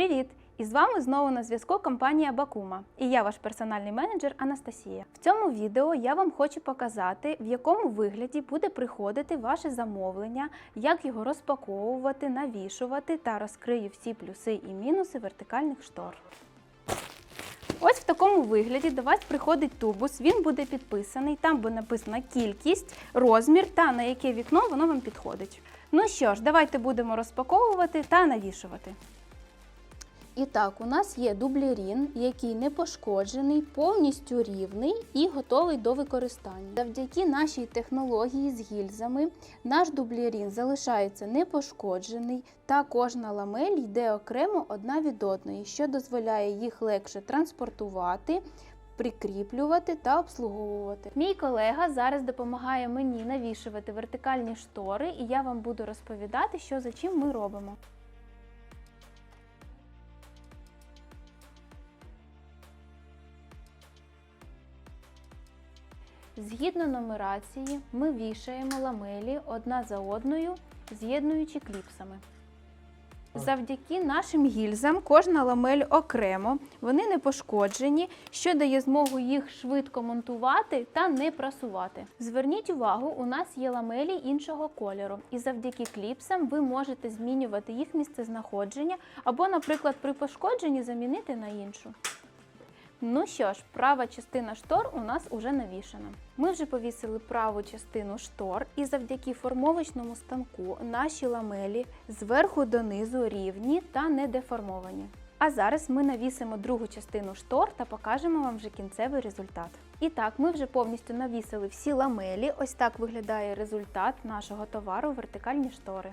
Привіт! І з вами знову на зв'язку компанія Бакума. І я ваш персональний менеджер Анастасія. В цьому відео я вам хочу показати, в якому вигляді буде приходити ваше замовлення, як його розпаковувати, навішувати та розкрию всі плюси і мінуси вертикальних штор. Ось в такому вигляді до вас приходить тубус, він буде підписаний, там буде написана кількість, розмір та на яке вікно воно вам підходить. Ну що ж, давайте будемо розпаковувати та навішувати. І так, у нас є дублерін, який не пошкоджений, повністю рівний і готовий до використання. Завдяки нашій технології з гільзами наш дублерін залишається непошкоджений, та кожна ламель йде окремо одна від одної, що дозволяє їх легше транспортувати. Прикріплювати та обслуговувати. Мій колега зараз допомагає мені навішувати вертикальні штори, і я вам буду розповідати, що за чим ми робимо. Згідно нумерації, ми вішаємо ламелі одна за одною, з'єднуючи кліпсами. Завдяки нашим гільзам кожна ламель окремо, вони не пошкоджені, що дає змогу їх швидко монтувати та не прасувати. Зверніть увагу, у нас є ламелі іншого кольору, і завдяки кліпсам ви можете змінювати їх місцезнаходження або, наприклад, при пошкодженні замінити на іншу. Ну що ж, права частина штор у нас уже навішана. Ми вже повісили праву частину штор, і завдяки формовочному станку наші ламелі зверху донизу рівні та не деформовані. А зараз ми навісимо другу частину штор та покажемо вам вже кінцевий результат. І так, ми вже повністю навісили всі ламелі. Ось так виглядає результат нашого товару вертикальні штори.